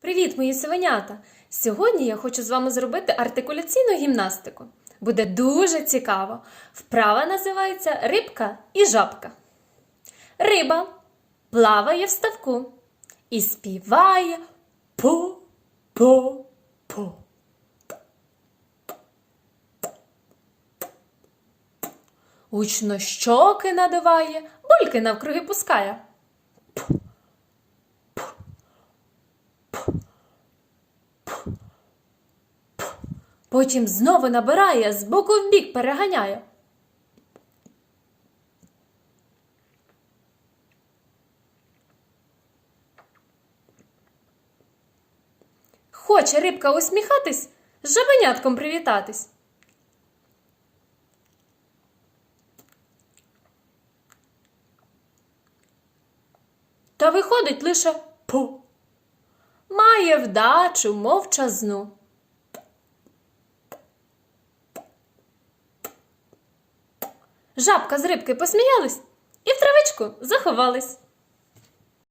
Привіт, мої совенята! Сьогодні я хочу з вами зробити артикуляційну гімнастику. Буде дуже цікаво. Вправа називається рибка і жабка. Риба плаває в ставку і співає по-по-по. Учно щоки надуває, бульки навкруги пускає. Потім знову набирає, з боку в бік переганяє. Хоче рибка усміхатись, з жабенятком привітатись. Та виходить лише по. Має вдачу мовчазну. Жабка з рибки посміялись і в травичку заховались.